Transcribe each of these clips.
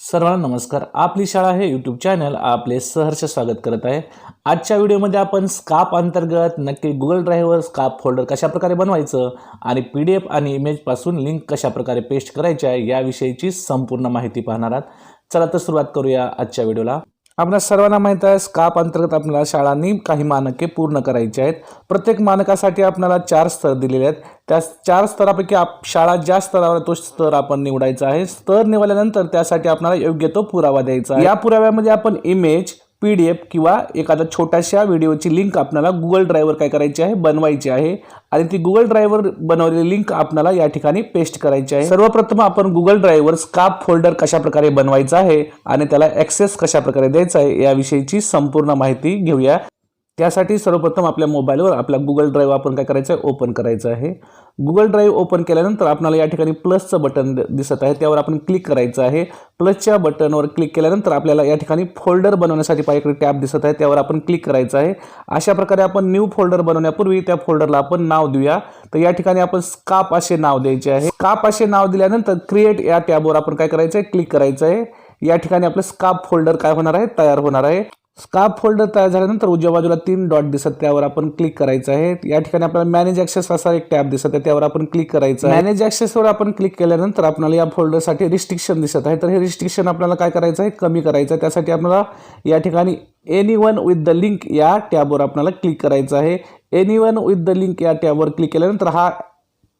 सर्वांना नमस्कार. आपली शाळा हे यूट्यूब चॅनल आपले सहर्ष स्वागत करत आहे. आजच्या व्हिडिओमध्ये आपण स्काप अंतर्गत नक्की गुगल ड्राईव्हवर स्काप फोल्डर कशाप्रकारे बनवायचं आणि पी डी एफ आणि इमेजपासून लिंक कशाप्रकारे पेस्ट करायची आहे याविषयीची संपूर्ण माहिती पाहणार आहात. चला तर सुरुवात करूया आजच्या व्हिडिओला. आपल्या सर्वांना माहीत आहे स्काप अंतर्गत आपल्याला शाळांनी काही मानके पूर्ण करायची आहेत. प्रत्येक मानकासाठी आपल्याला चार स्तर दिलेले आहेत. त्या चार स्तरापैकी आप शाळा ज्या स्तरावर तो स्तर आपण निवडायचा आहे. स्तर निवडल्यानंतर त्यासाठी आपल्याला योग्य तो पुरावा द्यायचा या पुराव्यामध्ये आपण इमेज पी डी एफ किंवा एखादा छोट्याशा व्हिडिओची लिंक आपल्याला गुगल ड्रायव्हर काय करायची आहे? बनवायची आहे. आणि ती गुगल ड्रायव्हर बनवलेली लिंक आपल्याला या ठिकाणी पेस्ट करायची आहे. सर्वप्रथम आपण गुगल ड्रायव्हर स्काप फोल्डर कशा प्रकारे बनवायचा आहे? आणि त्याला ॲक्सेस कशा प्रकारे द्यायचा आहे? याविषयीची संपूर्ण माहिती घेऊया. त्यासाठी सर्वप्रथम आपल्या मोबाईलवर आपला गुगल ड्राईव्ह आपण काय करायचं आहे? ओपन करायचं आहे. गुगल ड्राईव्ह ओपन केल्यानंतर आपल्याला या ठिकाणी प्लसचं बटन दिसत आहे. त्यावर आपण क्लिक करायचं आहे. प्लसच्या बटनवर क्लिक केल्यानंतर आपल्याला या ठिकाणी फोल्डर बनवण्यासाठी पाहिजे टॅब दिसत आहे. त्यावर आपण क्लिक करायचं आहे. अशा प्रकारे आपण न्यू फोल्डर बनवण्यापूर्वी त्या फोल्डरला आपण नाव देऊया. तर या ठिकाणी आपण स्काप असे नाव द्यायचे आहे. स्काप असे नाव दिल्यानंतर क्रिएट या टॅबवर आपण काय करायचं आहे? क्लिक करायचं आहे. या ठिकाणी आपलं स्काप फोल्डर काय होणार आहे? तयार होणार आहे. स्काप फोल्डर तयार झाल्यानंतर उजव्या बाजूला तीन डॉट दिसत त्यावर आपण क्लिक करायचं आहे. या ठिकाणी आपल्याला मॅनेज ॲक्सेस असा एक टॅब दिसत आहे त्यावर आपण क्लिक करायचं आहे. मॅनेज ॲक्सेसवर आपण क्लिक केल्यानंतर आपल्याला या फोल्डरसाठी रिस्ट्रिक्शन दिसत आहे. तर हे रिस्ट्रिक्शन आपल्याला काय करायचं आहे? कमी करायचं आहे. त्यासाठी आपल्याला या ठिकाणी any one with the link या टॅबवर आपल्याला क्लिक करायचं आहे. Any one with the link या टॅबवर क्लिक केल्यानंतर हा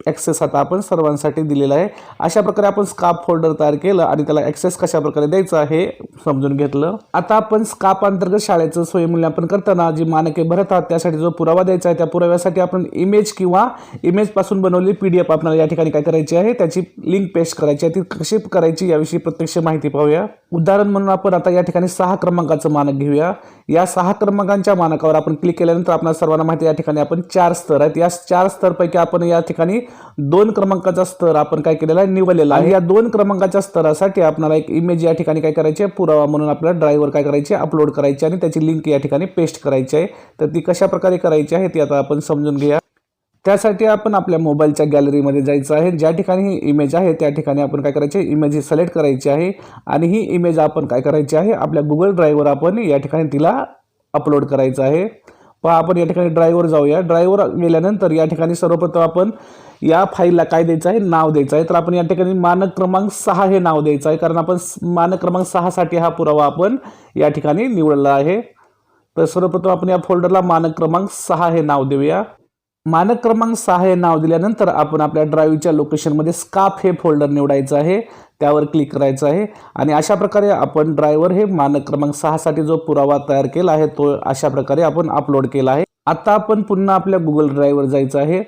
ॲक्सेस आता आपण सर्वांसाठी दिलेला आहे. अशा प्रकारे आपण स्काप फोल्डर तयार केलं आणि त्याला ॲक्सेस कशा प्रकारे द्यायचा हे समजून घेतलं. आता आपण स्काप अंतर्गत शाळेचं स्वयंमूल्यांकन करताना जी मानके भरत आहात त्यासाठी जो पुरावा द्यायचा आहे त्या पुराव्यासाठी आपण इमेज किंवा इमेजपासून बनवलेली पी डी एफ आपल्याला या ठिकाणी काय करायची आहे त्याची लिंक पेस्ट करायची आहे ती कशी करायची याविषयी प्रत्यक्ष माहिती पाहूया. उदाहरण म्हणून आपण आता या ठिकाणी सहा क्रमांकाचं मानक घेऊया. या सहा क्रमांकांच्या मानकावर आपण क्लिक केल्यानंतर आपण सर्वांना माहिती या ठिकाणी आपण चार स्तर आहेत. या चार स्तरपैकी आपण या ठिकाणी दोन क्रमांकाचा स्तर आपण काय केलेला आहे निवडलेला आहे. या दोन क्रमांकाच्या स्तरासाठी आपल्याला एक इमेज या ठिकाणी काय करायची आहे पुरावा म्हणून आपल्याला ड्राईव्हवर काय करायची अपलोड करायची आणि त्याची लिंक या ठिकाणी पेस्ट करायची आहे. तर ती कशा प्रकारे करायची आहे ती आता आपण समजून घेऊया. त्यासाठी आपण आपल्या मोबाईलच्या गॅलरीमध्ये जायचं आहे. ज्या ठिकाणी ही इमेज आहे त्या ठिकाणी आपण काय करायचे? इमेज ही सिलेक्ट करायची आहे आणि ही इमेज आपण काय करायची आहे? आपल्या गुगल ड्राईव्हवर आपण या ठिकाणी तिला अपलोड करायचं आहे. पहा आपण या ठिकाणी ड्राईव्हवर जाऊया. ड्राईव्हवर गेल्यानंतर या ठिकाणी सर्वप्रथम आपण या फाईलला काय द्यायचं आहे? नाव द्यायचं आहे. तर आपण या ठिकाणी मानक क्रमांक सहा हे नाव द्यायचं आहे. कारण आपण मानक क्रमांक सहासाठी हा पुरावा आपण या ठिकाणी निवडला आहे. तर सर्वप्रथम आपण या फोल्डरला मानक क्रमांक सहा हे नाव देऊया. मानक क्रमांक सहा हे नाव दिल्यानंतर आपण आपल्या ड्राईव्हच्या लोकेशनमध्ये स्काप हे फोल्डर निवडायचं आहे. त्यावर क्लिक करायचं आहे. आणि अशा प्रकारे आपण ड्रायव्हर हे मानक क्रमांक सहासाठी जो पुरावा तयार केला आहे तो अशा प्रकारे आपण अपलोड केला आहे. आता आपण पुन्हा आपल्या गुगल ड्राईव्हवर जायचं आहे.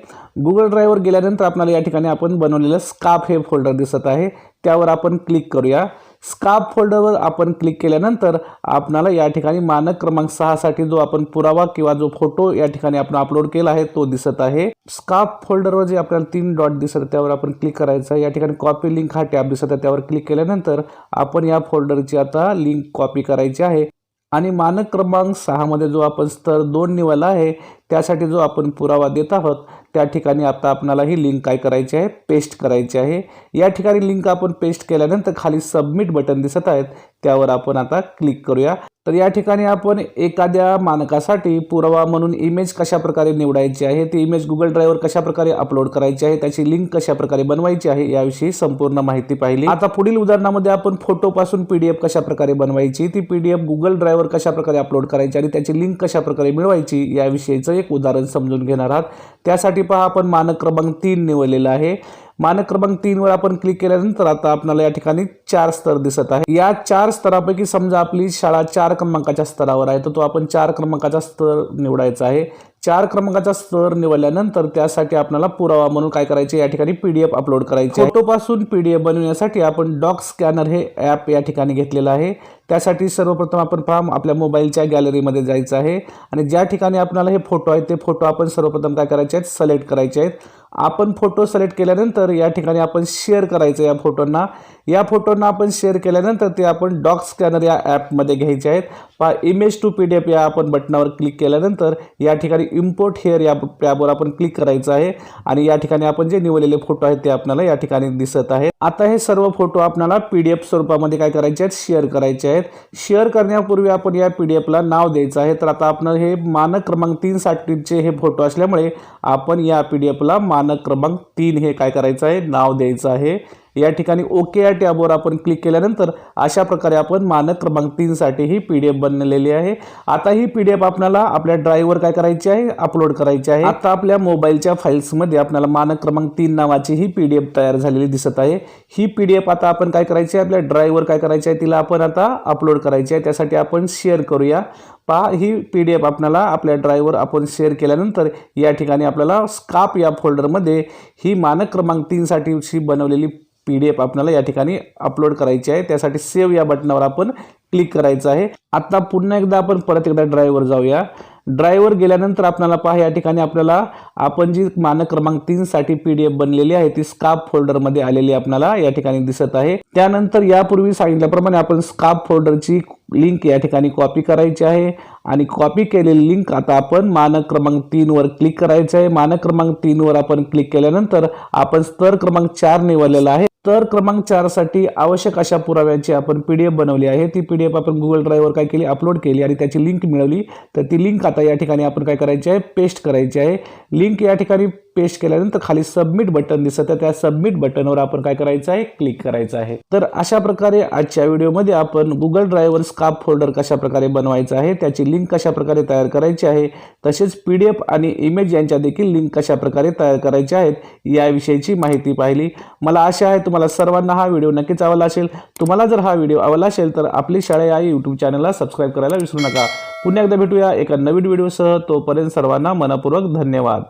गुगल ड्राईव्हवर गेल्यानंतर आपल्याला या ठिकाणी आपण बनवलेलं स्काप हे फोल्डर दिसत आहे. त्यावर आपण क्लिक करूया. स्काप फोल्डरवर आपण क्लिक केल्यानंतर आपणाला या ठिकाणी मानक क्रमांक सहासाठी जो आपण पुरावा किंवा जो फोटो या ठिकाणी आपण अपलोड केला आहे तो दिसत आहे. स्काप फोल्डरवर जे आपल्याला तीन डॉट दिसत त्यावर आपण क्लिक करायचं या ठिकाणी कॉपी लिंक हा टॅब दिसत आहे त्यावर क्लिक केल्यानंतर आपण या फोल्डरची आता लिंक कॉपी करायची आहे. आणि मानक क्रमांक सहामध्ये जो आपण स्तर दोन निवडला आहे त्यासाठी जो आपण पुरावा देत आहोत त्या ठिकाणी आता आपणाला ही लिंक काय करायची आहे? पेस्ट करायची आहे. या ठिकाणी लिंक आपण पेस्ट केल्यानंतर खाली सबमिट बटन दिसत आहेत. त्यावर आपण आता क्लिक करूया. तर या ठिकाणी आपण एखाद्या मानकासाठी पुरावा म्हणून इमेज कशा प्रकारे निवडायची आहे ती इमेज गुगल ड्राईव्हवर कशाप्रकारे अपलोड करायची आहे त्याची लिंक कशाप्रकारे बनवायची आहे याविषयी संपूर्ण माहिती पाहिली. आता पुढील उदाहरणामध्ये आपण फोटोपासून पी डी एफ कशाप्रकारे बनवायची ती पी डी एफ गुगल ड्राईव्हवर कशाप्रकारे अपलोड करायची आणि त्याची लिंक कशाप्रकारे मिळवायची याविषयीचं एक उदाहरण समजून घेणार आहात. त्यासाठी पहा आपण मानक क्रमांक तीन निवडलेला आहे. मानक क्रमांक तीनवर आपण क्लिक केल्यानंतर आता आपल्याला या ठिकाणी चार स्तर दिसत आहे. या चार स्तरापैकी समजा आपली शाळा चार क्रमांकाच्या स्तरावर आहे तर तो आपण चार क्रमांकाचा स्तर निवडायचा आहे. चार क्रमांकाचा स्तर निवडल्यानंतर त्यासाठी आपल्याला पुरावा म्हणून काय करायचे? या ठिकाणी पीडीएफ अपलोड करायचे फोटोपासून पीडीएफ बनवण्यासाठी आपण डॉक स्कॅनर हे ॲप या ठिकाणी घेतलेलं आहे. त्यासाठी सर्वप्रथम आपण पहा आपल्या मोबाईलच्या गॅलरीमध्ये जायचं आहे. आणि ज्या ठिकाणी आपल्याला हे फोटो आहेत ते फोटो आपण सर्वप्रथम काय करायचे आहेत? सिलेक्ट करायचे आहेत. आपण फोटो सिलेक्ट केल्यानंतर या ठिकाणी आपण शेअर करायचं या फोटोंना या फोटोंना आपण शेअर केल्यानंतर ते आपण डॉक स्कॅनर या ॲपमध्ये घ्यायचे आहेत. पहा image to P D F या आपण बटनावर क्लिक केल्यानंतर या ठिकाणी इम्पोर्ट हेअर या ॲपवर आपण क्लिक करायचं आहे. आणि या ठिकाणी आपण जे निवडलेले फोटो आहेत ते आपल्याला या ठिकाणी दिसत आहेत. आता हे सर्व फोटो आपल्याला पी डी एफ स्वरूपामध्ये काय करायचे आहेत? शेअर करायचे आहेत. शेअर करण्यापूर्वी आपण या पी डी एफला नाव द्यायचं आहे. तर आता आपण हे मानक क्रमांक तीन साठीचे हे फोटो असल्यामुळे आपण या पी डी एफला मानक क्रमांक तीन हे काय करायचं आहे? नाव द्यायचं आहे. या ठिकाणी ओके या टॅबवर आपण क्लिक केल्यानंतर अशा प्रकारे आपण मानक क्रमांक तीनसाठी ही पी डी एफ बनलेली आहे. आता ही पी डी एफ आपल्याला आपल्या ड्राईव्हवर काय करायची आहे? अपलोड करायची आहे. आता आपल्या मोबाईलच्या फाईल्समध्ये आपल्याला मानक क्रमांक तीन नावाची ही पी डी एफ तयार झालेली दिसत आहे. ही पी डी एफ आता आपण काय करायची आहे? आपल्या ड्राईव्हवर काय करायची आहे? तिला आपण आता अपलोड करायची आहे. त्यासाठी आपण शेअर करूया. पहा ही पी डी एफ आपल्याला आपल्या ड्राईव्हवर आपण शेअर केल्यानंतर या ठिकाणी आपल्याला स्काप या फोल्डरमध्ये ही मानक क्रमांक तीनसाठीची बनवलेली पी डी एफ आपल्याला या ठिकाणी अपलोड करायची आहे. त्यासाठी सेव्ह या बटनावर आपण क्लिक करायचं आहे. आता पुन्हा एकदा आपण परत एकदा ड्रायव्हर जाऊया. ड्रायव्हर गेल्यानंतर आपल्याला पहा या ठिकाणी आपल्याला आपण जी मानक क्रमांक तीनसाठी पी डी एफ बनलेली आहे ती स्काप फोल्डरमध्ये आलेली आपल्याला या ठिकाणी दिसत आहे. त्यानंतर यापूर्वी सांगितल्याप्रमाणे आपण स्काप फोल्डरची लिंक या ठिकाणी कॉपी करायची आहे. आणि कॉपी केलेली लिंक आता आपण मानक क्रमांक तीनवर क्लिक करायचं आहे. मानक क्रमांक तीनवर आपण क्लिक केल्यानंतर आपण स्तर क्रमांक चार निवडलेला आहे. तर क्रमांक चारसाठी आवश्यक अशा पुराव्याची आपण पी डी एफ बनवली आहे. ती पी डी एफ आपण गुगल ड्राईव्हवर काय केली? अपलोड केली आणि त्याची लिंक मिळवली. तर ती लिंक आता या ठिकाणी आपण काय करायची आहे? पेस्ट करायची आहे. लिंक या ठिकाणी पेश केल्यानंतर खाली सबमिट बटन दिसत. आहे त्या सबमिट बटनवर आपण काय करायचं आहे? क्लिक करायचं आहे. तर अशा प्रकारे आजच्या व्हिडिओमध्ये आपण गुगल ड्रायव्हर स्काप फोल्डर कशा प्रकारे बनवायचं आहे? त्याची लिंक कशा प्रकारे तयार करायची आहे? तसेच पी डी एफ आणि इमेज यांच्या देखील लिंक कशा प्रकारे तयार करायच्या आहेत? याविषयीची माहिती पाहिली. मला आशा आहे तुम्हाला सर्वांना हा व्हिडिओ नक्कीच आवडला असेल. तुम्हाला जर हा व्हिडिओ आवडला असेल तर आपली शाळा या यूट्यूब चॅनलला सबस्क्राईब करायला विसरू नका. पुन्हा एकदा भेटूया एका नवीन व्हिडिओसह. तोपर्यंत सर्वांना मनपूर्वक धन्यवाद.